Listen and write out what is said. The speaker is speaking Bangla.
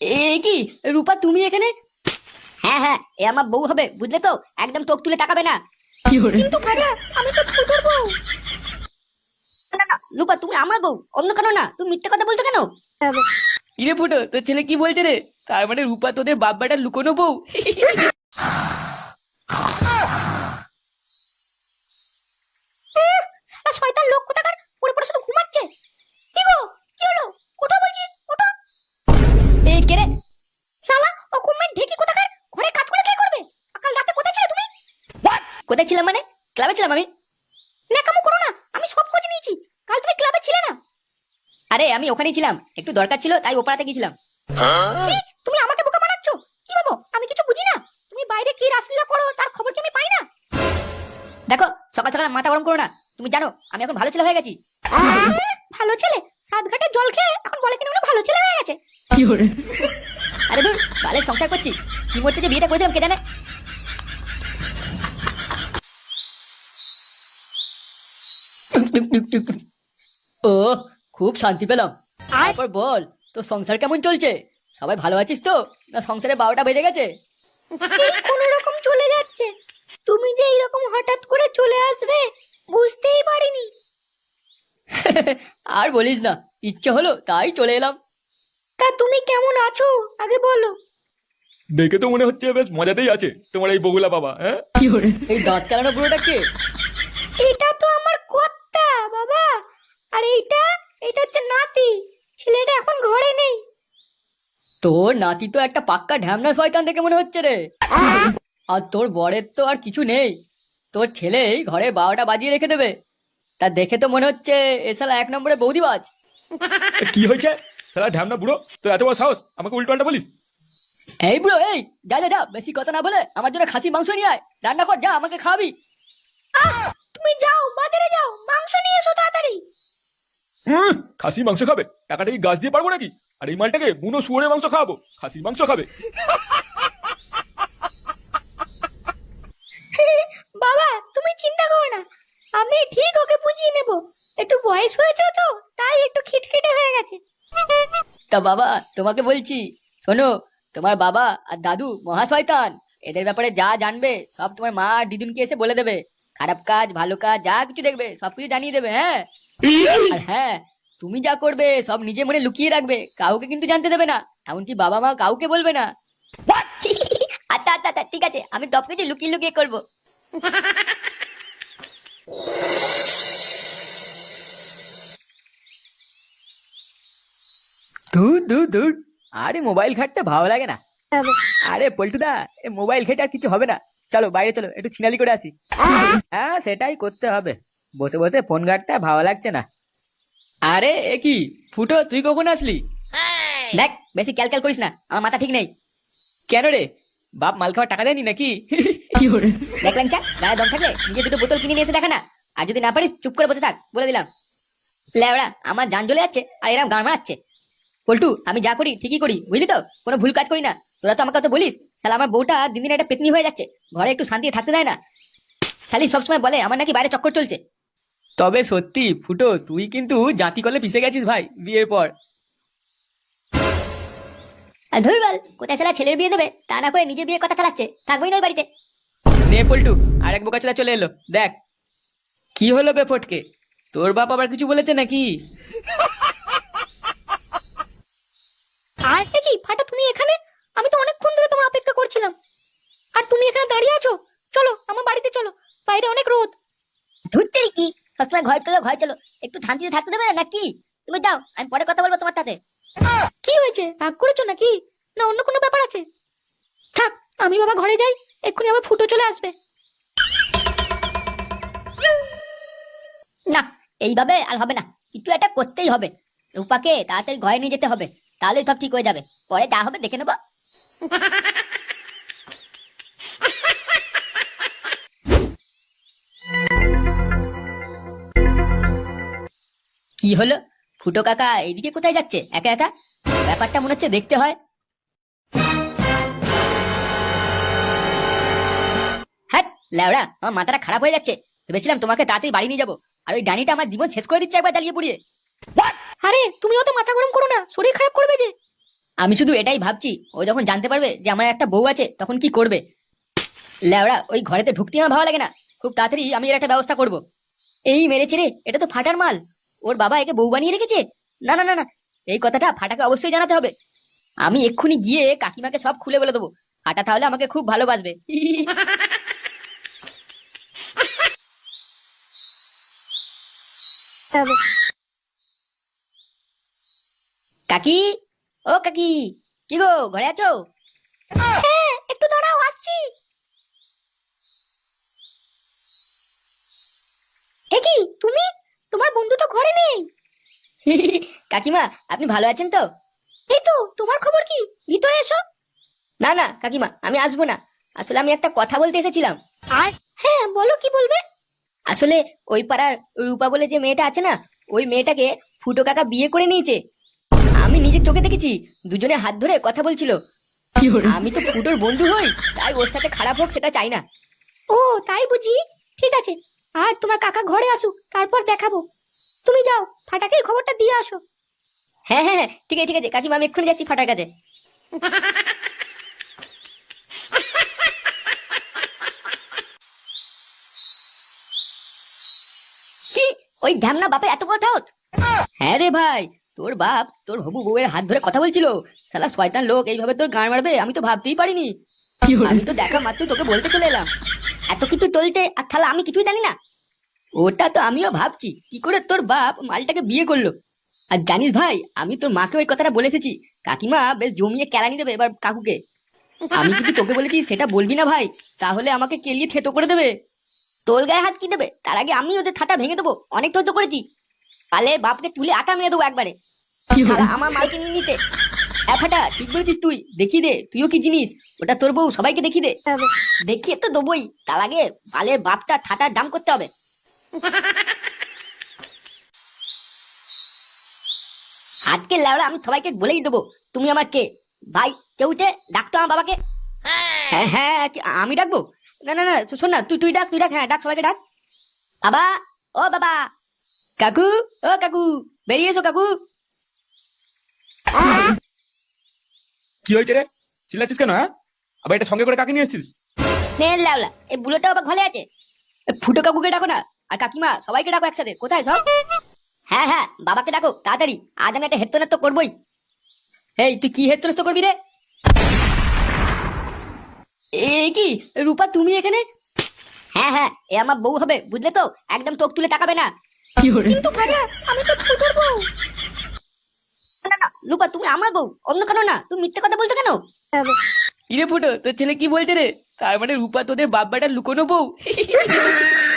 এ কি? রূপা তুমি এখানে? হ্যাঁ হ্যাঁ এ আমার বউ হবে বুঝলে তো? একদম চোখ তুলে তাকাবে না। কিন্তু আমি তো ফুটোর বউ। না না রূপা তুমি আমার বউ অন্য কেন না। তুমি মিথ্যে কথা বলছো কেন? কিরে ফুটো তোর ছেলে কি বলছে রে? তার মানে রূপা তোদের বাব্বাটা লুকোনো বউ? শয়তান লোক কোথাকার? পড়ে পড়ে শুধু ঘুমাচ্ছে। কি গো? কি হলো? ওঠো বলছি ওঠো এ কে রে সালা ও কুম্মের ঢেকি কোথাকার ঘরে কাজ করে কে করবে কাল রাতে কোথায় ছিলে তুমি কোথায় ছিলাম মানে? ক্লাবে ছিলাম আমি। ন্যাকামো করো না। আমি সব খোঁজ নিয়েছি। কাল তুমি ক্লাবে ছিলে না। আরে আমি ওখানেই ছিলাম। একটু দরকার ছিল তাই ওপাড়াতে গেছিলাম কি? তুমি আমাকে বোকা বানাচ্ছ? কি ভাবো? আমি কিছু বুঝি না। তুমি বাইরে কি রাসলীলা করো তার খবর কি আমি পাই না? দেখো সকাল সকাল মাথা গরম করো না। তুমি জানো আমি এখন ভালো ছেলে হয়ে গেছি। ভালো ছেলে? সাত ঘাটে জল খেয়ে এখন বলে কিনা উনি ভালো ছেলে হয়ে গেছে। আরে ধুর কালে সংসার করছি। কি মরতে যে বিয়েটা করেছিলাম কে জানে? ও খুব শান্তি পেলাম। তারপর বল তোর সংসার কেমন চলছে? সবাই ভালো আছিস তো? না সংসারে বারোটা বেজে গেছে? কোন রকম চলে যাচ্ছে। তুমি যে এইরকম হঠাৎ করে চলে আসবে বুঝতেই পারিনি। আর বলিস না ইচ্ছে হলো তাই চলে এলাম। তা তুমি কেমন আছো? আগে বলো। দেখে তো মনে হচ্ছে বেশ মজাতেই আছে তোমার এই বগুলা বাবা হ্যাঁ? এই দাঁত চালানো বুড়োটা কে? এটা বাবা। আর এইটা এটা হচ্ছে নাতি। ছেলেটা এখন ঘরে নেই। তোর নাতি তো একটা পাক্কা ঢ্যামনা শয়তান দেখে মনে হচ্ছে রে। আর তোর বরের তো আর কিছু নেই। তোর ছেলেই ঘরে বারোটা বাজিয়ে রেখে দেবে। তা দেখে তো মনে হচ্ছে এসালা এক নম্বরে বৌদিবাজ। এ, কি হয়েছে? ঢ্যামনা বুড়ো তোর এত বড় সাহস? আমাকে উল্টো পাল্টা বলিস? এই ব্রো এই যা যা যা বেশি কথা না বলে আমার জন্য খাসি মাংস নিয়ে আয়। রান্না কর যা আমাকে খাওয়াবি। তুমি যাও বাজারে যাও মাংস নিয়ে এসো তাড়াতাড়ি। উম, খাসি মাংস খাবে। টাকাটা কি গাছ দিয়ে পারব নাকি? আর এই মালটাকে বুনো শুয়োরের মাংস খাওয়াবো। খাসির মাংস খাবে। বাবা তুমি চিন্তা করো না। আমি ঠিক ওকে বুঝিয়ে নেব। একটু বয়স হয়েছে তো তাই একটু খিটখিটে হয়ে গেছে। তা বাবা তোমাকে বলছি শোনো তোমার বাবা আর দাদু মহা শয়তান এদের ব্যাপারে যা জানবে সব তোমার মা আর দিদুনকে এসে বলে দেবে। খারাপ কাজ ভালো কাজ যা কিছু দেখবে সবকিছু জানিয়ে দেবে হ্যাঁ? আর হ্যাঁ তুমি যা করবে সব নিজে মনে লুকিয়ে রাখবে কাউকে কিন্তু জানতে দেবে না এমনকি বাবা মা কাউকে বলবে না। আচ্ছা আচ্ছা আচ্ছা ঠিক আছে আমি সব কিছু লুকিয়ে লুকিয়ে করব। দূর দূর দূর। আরে মোবাইল ঘাটতে ভালো লাগে না। আরে পল্টুদা এ মোবাইল ঘেটে আর কিছু হবে না। চলো বাইরে চলো একটু ছিনালি করে আসি। হ্যাঁ সেটাই করতে হবে। বসে বসে ফোন ঘাটতে ভালো লাগছে না। আরে এ কি? ফুটো তুই কখন আসলি? দেখ বেশি ক্যালক্যাল করিস না আমার মাথা ঠিক নেই। কেন রে? বাপ মাল খাওয়ার টাকা দেয়নি নাকি? দেখলেন চা গায়ে দম থাকলে নিজে দুটো বোতল কিনে নিয়ে এসে দেখা না। আর যদি না পারিস চুপ করে বসে থাক বলে দিলাম। লেওড়া আমার যান জ্বলে যাচ্ছে আর এরম গান মারাচ্ছে পল্টু আমি যা করি ঠিকই করি বুঝলি তো? কোনো ভুল কাজ করি না। তোরা তো আমাকে তো বলিস। শালা আমার বউটা দিন দিন একটা পেতনি হয়ে যাচ্ছে। ঘরে একটু শান্তি থাকতে দেয় না। শালি সবসময় বলে আমার নাকি বাইরে চক্কর চলছে। তবে সত্যি ফুটো তুই কিন্তু জাতি কলে পিসে গেছিস ভাই বিয়ের পর। আর ধরি বল কোথায় শালা ছেলের বিয়ে দেবে? তা না করে নিজে বিয়ে কথা চালাচ্ছে। থাকবেই না বাড়িতে। নে পল্টু আর এক বোকাচোদা চলে এলো। দেখ কি হলো বে ফটকে তোর বাপ আবার কিছু বলেছে নাকি আর কি? ফাটা তুমি এখানে? আমি তো অনেকক্ষণ ধরে তোমার অপেক্ষা করছিলাম। আর তুমি এখানে দাঁড়িয়ে আছো? চলো আমার বাড়িতে চলো। বাইরে অনেক রোদ। ধরতে কি? সবসময় ঘর চলো ঘর চলো। একটু শান্তিতে থাকতে দেবে না কি? তুমি যাও আমি পরে কথা বলব তোমার সাথে। কি হয়েছে? রাগ করেছ নাকি? না অন্য কোনো ব্যাপার আছে? থাক আমি বাবা ঘরে যাই এক্ষুনি আবার ফুটো চলে আসবে। না এইভাবে আর হবে না। কিছু একটা করতেই হবে। রূপাকে তাড়াতাড়ি ঘরে নিয়ে যেতে হবে। তাহলেই সব ঠিক হয়ে যাবে। পরে যা হবে দেখে নেব। কি হলো? ফুটো কাকা, এইদিকে কোথায় যাচ্ছে? একা একা? ব্যাপারটা মনে হচ্ছে দেখতে হয়। হ্যাঁ ল্যাওড়া আমার মাথাটা খারাপ হয়ে যাচ্ছে। ভেবেছিলাম তোমাকে তাড়াতাড়ি বাড়ি নিয়ে যাব। আর ওই ডানিটা আমার জীবন শেষ করে দিচ্ছে একবার জ্বালিয়ে পুড়িয়ে। আরে তুমিও তো মাথা গরম করো না শরীর খারাপ করবে যে। আমি শুধু এটাই ভাবছি ও যখন জানতে পারবে যে আমার একটা বউ আছে তখন কি করবে? লেওড়া ওই ঘরেতে ঢুকতে আমার ভালো লাগে না। খুব তাড়াতাড়ি আমি এর একটা ব্যবস্থা করব। এই মেরেছে রে এটা তো ফাটার মাল। ওর বাবা একে বউ বানিয়ে রেখেছে? না না না না এই কথাটা ফাটাকে অবশ্যই জানাতে হবে। আমি এক্ষুনি গিয়ে কাকিমাকে সব খুলে বলে দেবো। ফাটা তাহলে আমাকে খুব ভালোবাসবে। কাকি? ও কাকি কি গো ঘরে আছো? হ্যাঁ একটু দাঁড়াও আসছি। এ কি তুমি? তোমার বন্ধু তো ঘরে নেই। কাকিমা আপনি ভালো আছেন তো? এই তো তোমার খবর কি? ভিতরে এসো। না না কাকিমা আমি আসব না। আসলে আমি একটা কথা বলতে এসেছিলাম। আর? হ্যাঁ বলো কি বলবে? আসলে ওই পাড়ার রূপা বলে যে মেয়েটা আছে না ওই মেয়েটাকে ফুটো কাকা বিয়ে করে নিয়েছে। আমি নিজের চোখে দেখেছি। দুজনে হাত ধরে কথা বলছিল। আমি তো ফুটোর বন্ধু হই তাই ওর সাথে খারাপ হোক সেটা চাই না। ও তাই বুঝি? ঠিক আছে। আজ তোমার কাকা ঘরে আসুক তারপর দেখাবো। তুমি যাও ফাটাকে খবরটা দিয়ে আসো। হ্যাঁ হ্যাঁ হ্যাঁ, ঠিক আছে ঠিক আছে। কাকিমা আমি এক্ষুনি যাচ্ছি ফাটার কাছে। কি? ওই ঢ্যামনা বাপে এত কথা হ্যাঁ রে ভাই তোর বাপ তোর হবু বউয়ের হাত ধরে কথা বলছিল। সালা শয়তান লোক এইভাবে তোর গান মারবে? আমি তো ভাবতেই পারিনি। আমি তো দেখা মাত্র তোকে বলতে চলে এলাম। এত কিছু চলতে আর তাহলে আমি কিছুই জানি না। ওটা তো আমিও ভাবছি কি করে তোর বাপ মালটাকে বিয়ে করল? আর জানিস ভাই আমি তোর মাকে ওই কথাটা বলে এসেছি। কাকিমা বেশ জমিয়ে কেলানি দেবে এবার কাকুকে। আমি যদি তোকে বলেছি সেটা বলবি না ভাই তাহলে আমাকে কেলিয়ে থেতো করে দেবে। তোর গায়ে হাত কি দেবে? তার আগে আমি ওদের ছাতা ভেঙে দেবো। অনেক সহ্য করেছি। পালে বাপকে তুলে আটা মেরে দেবো একবারে। আমার নিয়ে নিতে। ঠিক বলেছিস তুই। দেখি দে তুইও কি জিনিস? ওটা তোর বউ সবাইকে দেখি দে। দেখিয়ে তো দেবই। তার আগে বালের বাপটা থাটার দাম করতে হবে। আজকে লেওড়া আমি সবাইকে বলেই দেবো তুমি আমার কে? ভাই কেউ উঠে ডাকতো আমার বাবাকে? হ্যাঁ হ্যাঁ আমি ডাকবো? না না না শোন না তুই তুই ডাক তুই ডাক হ্যাঁ ডাক সবাইকে ডাক। বাবা ও বাবা। কাকু ও কাকু বেরিয়ে এসো কাকু। কি হয়েছে রে? চিল্লাচ্ছিস কেন হ্যাঁ? আবার এটা সঙ্গে করে কাকে নিয়ে এসেছিস? নে লাউলা এই বুলেটটা আবার ঘরে আছে। এ, ফুটো কাকুকে ডাকো না আর কাকিমা সবাইকে ডাকো একসাথে কোথায় সব? হ্যাঁ হ্যাঁ বাবাকে ডাকো তাড়াতাড়ি আজ আমি একটা করবোই। এই তুই কি করবি রে? এই কি রূপা তুমি এখানে? হ্যাঁ হ্যাঁ এ আমার বউ হবে বুঝলে তো? একদম চোখ তুলে তাকাবে না। কিন্তু ভাইয়া আমি তো ফুটোর বউ। না তুমি আমার বউ। অন্য কেন না। তুমি মিথ্যে কথা বলছো কেন? কিরে ফুটো, তোর ছেলে কি বলছে রে? তার মানে রূপা তোদের বাব্বাটা লুকোনো বউ?